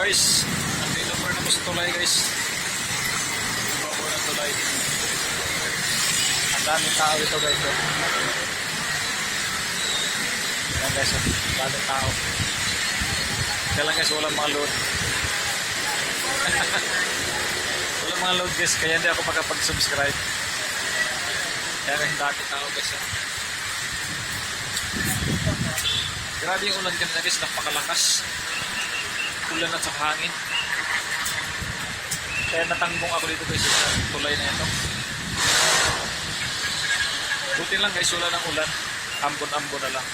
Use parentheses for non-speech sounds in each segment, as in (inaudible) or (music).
guys. Nandito pa ako sa tulay guys. Bako ng tulay. Ang daming tao ito guys. oh. Yan guys, ang daming tao. Kaya guys, walang mga load. (laughs) walang mga load guys, kaya hindi ako makapag-subscribe. Kaya ang daming tao guys. Grabe yung ulan kanina guys, napakalakas. Ulan at saka hangin. Kaya natanggong ako dito guys sa tulay na ito. Buti lang guys, wala ng ulan. Ambon-ambon na lang.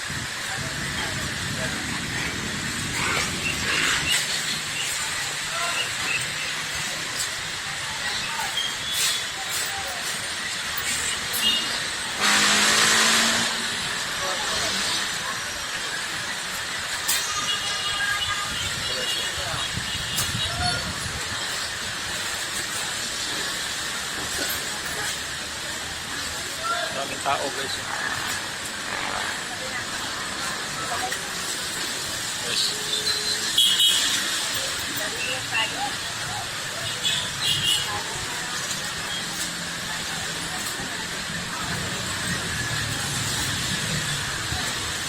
Maraming tao guys. Yes.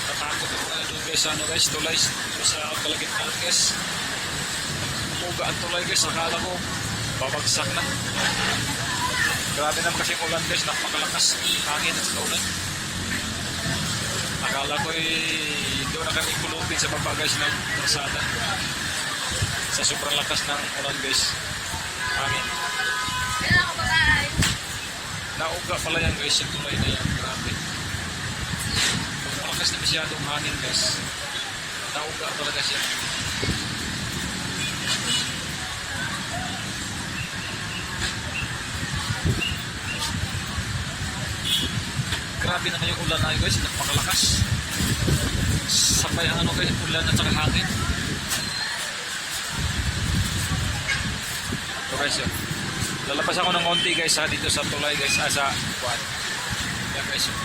Natakot ako na doon guys ano guys, tulay sa kalagitnaan guys. Puga ang tulay guys, akala ko babagsak na. Grabe naman kasi ulan guys, napakalakas. Hangin at saka ulan. Akala ko eh, doon na kami kulupin sa baba ng kalsada. Sa sobrang lakas ng ulan guys. Hangin. Nauga pala yan guys, yung tulay na yan. Grabe. Malakas na masyadong hangin guys. Nauga talaga siya. Grabe naman yung ulan na guys, napakalakas. Sabay ang ano guys, ulan at saka hangin. Ito guys yun. Lalabas ako ng konti guys ha, dito sa tulay guys, ah, sa kuwan. Yan guys yun.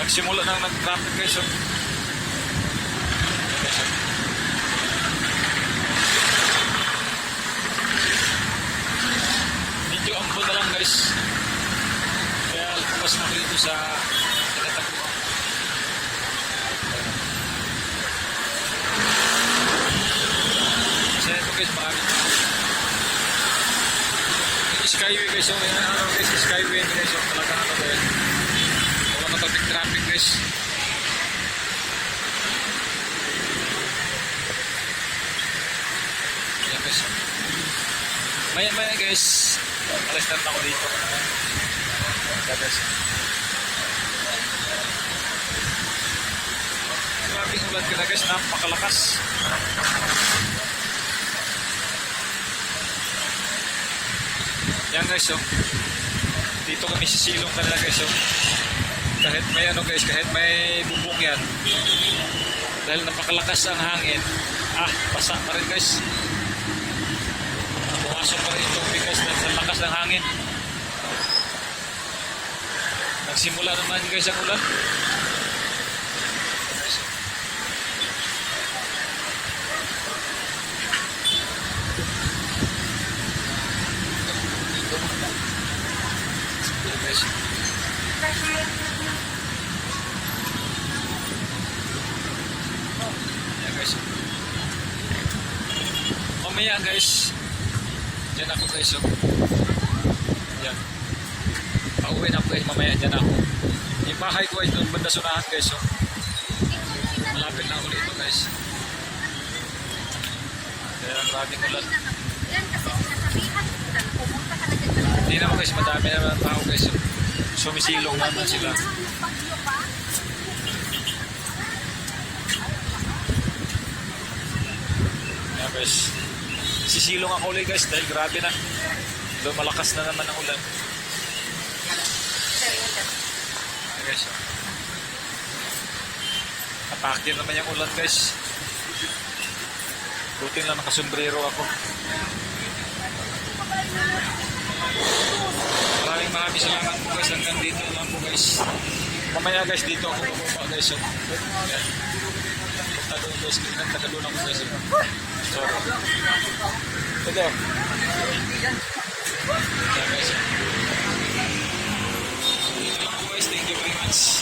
Nagsimula nang nag-traffic guys yun. Yan, guys, yun. Medyo ampo na lang guys. Kaya lumabas na ako dito sa Tagataguan. Kasi ito guys, marami tao. Yung Skyway guys, yung yan ano guys, Skyway guys, yung talaga ano guys. Wala na traffic traffic guys. Yan guys. Maya maya guys, alas na rin ako dito. Yan guys. Yung ulan ka na guys, napakalakas. Yan guys, oh. Dito kami sisilong kanila guys, oh. Kahit may ano guys, kahit may bubong yan. Dahil napakalakas ang hangin. Ah, basa pa rin guys. Pumasok pa rin itong bigas dahil sa lakas ng hangin. Nagsimula naman guys ang ulan. Guys. Yan guys. Mamaya guys. Diyan ako guys. Oh. Yan. Pauwi na ako guys. Mamaya diyan ako. Yung bahay ko ay doon banda sunahan guys. Oh. Malapit na ako dito guys. Kaya maraming ulan. Yan kasi sinasabihan ko pumunta ka na dyan Hindi naman guys. Madami naman tao guys. Sumisilong naman sila. Yan guys. Sisilong ako ulit guys dahil grabe na. Doon malakas na naman ang ulan. Yan guys. Napakyan naman yung ulan guys. Buti lang nakasombrero ako. Maraming maraming salamat po guys. Hanggang dito lang po guys. Mamaya guys dito ako bubaba guys. So, yeah. Tagalog guys. Tagalog ako guys. Eh. Sorry. Ito. Yeah guys. Thank you very much.